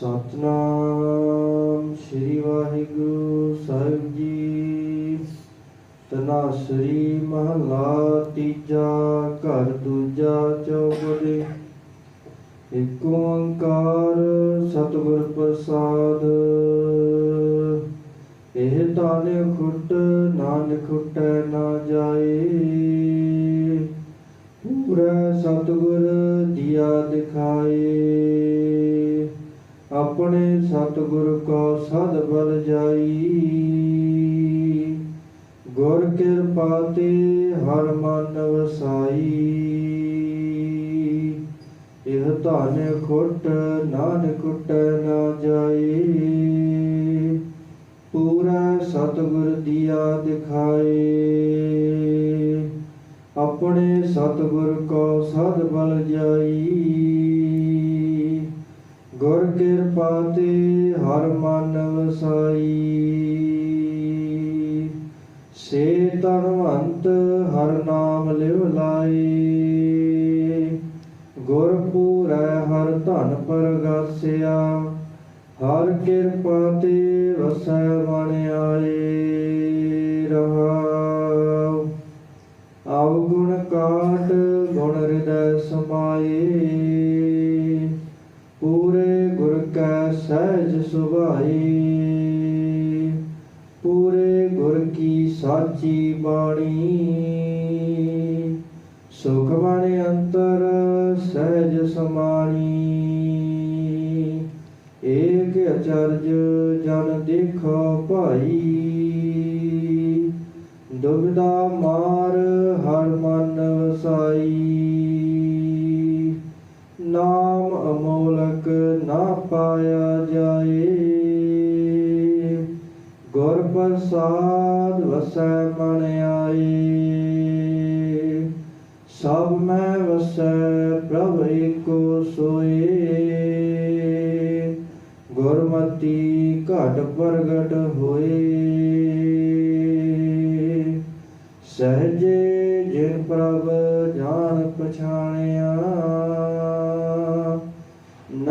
ਸਤਨਾਮ ਸ੍ਰੀ ਵਾਹਿਗੁਰੂ ਸਾਹਿਬ ਜੀ। ਤਨਾਸਰੀ ਮਹਲਾ ਤੀਜਾ, ਘਰ ਦੂਜਾ ਚੌਪਦੇ। ਏਕ ਓੰਕਾਰ ਸਤਿਗੁਰ ਪ੍ਰਸਾਦ। ਇਹ ਤਾਨੇ ਖੁੱਟ, ਨਾਨਕ ਖੁੱਟੈ ਨਾ ਜਾਏ। ਪੂਰਾ ਸਤਿਗੁਰ, ਦਿਆ ਦਿਖਾਏ। ਸਤਿਗੁਰ ਕੋ ਸਦ ਬਲ ਜਾਈ। ਗੁਰ ਕਿਰਪਾ ਤੇ ਹਰ ਮਨ ਵਸਾਈ। ਇਹ ਧਨ ਖੁੱਟ ਨਾਨਕ ਕੁੱਟ ਨਾ ਜਾਏ ਪੂਰਾ ਸਤਿਗੁਰ ਦੀਆ ਦਿਖਾਏ। ਆਪਣੇ ਸਤਿਗੁਰ ਕੋ ਸਦ ਬਲ ਜਾਈ। ਗੁਰ ਕਿਰਪਾ ਤੇ ਹਰ ਮਨ ਵਸਾਈ। ਸੇ ਤਨਵੰਤ ਹਰ ਨਾਮ ਲਿਵ ਲਾਏ। ਗੁਰ ਪੂਰੈ ਹਰ ਧਨ ਪਰਗਾਸਿਆ। ਹਰ ਕਿਰਪਾ ਤੇ ਵਸੈ ਮਨ ਆਏ ਰਹਾਉ। ਅਵਗੁਣ ਕਾਟ, ਗੁਣ ਹਿਰਦੈ ਸਮਾਏ। ਸੁਭਾਈ ਪੂਰੇ ਗੁਰ ਕੀ ਸਾਚੀ ਬਾਣੀ। ਸੁਖ ਬਣ ਅੰਤਰ ਸਹਿਜ ਸਮਾਣੀ। ਏਕ ਅਚਰਜ ਜਨ ਦੇਖੋ ਭਾਈ। ਦੁਬਿਧਾ ਮਾਰ ਹਰ ਮਨ ਵਸਾਈ। ਪਾਇਆ ਜਾਏ। ਗੁਰ ਪ੍ਰਸਾਦ ਵਸੈ ਮਨ ਆਏ। ਸਭ ਮੈਂ ਵਸੈ ਪ੍ਰਭ ਏਕੋ ਸੋਏ। ਗੁਰਮਤੀ ਘਟ ਪ੍ਰਗਟ ਹੋਏ। ਸਹਜੇ ਜਿਨ ਪ੍ਰਭ ਜਾਣ ਪਛਾਣ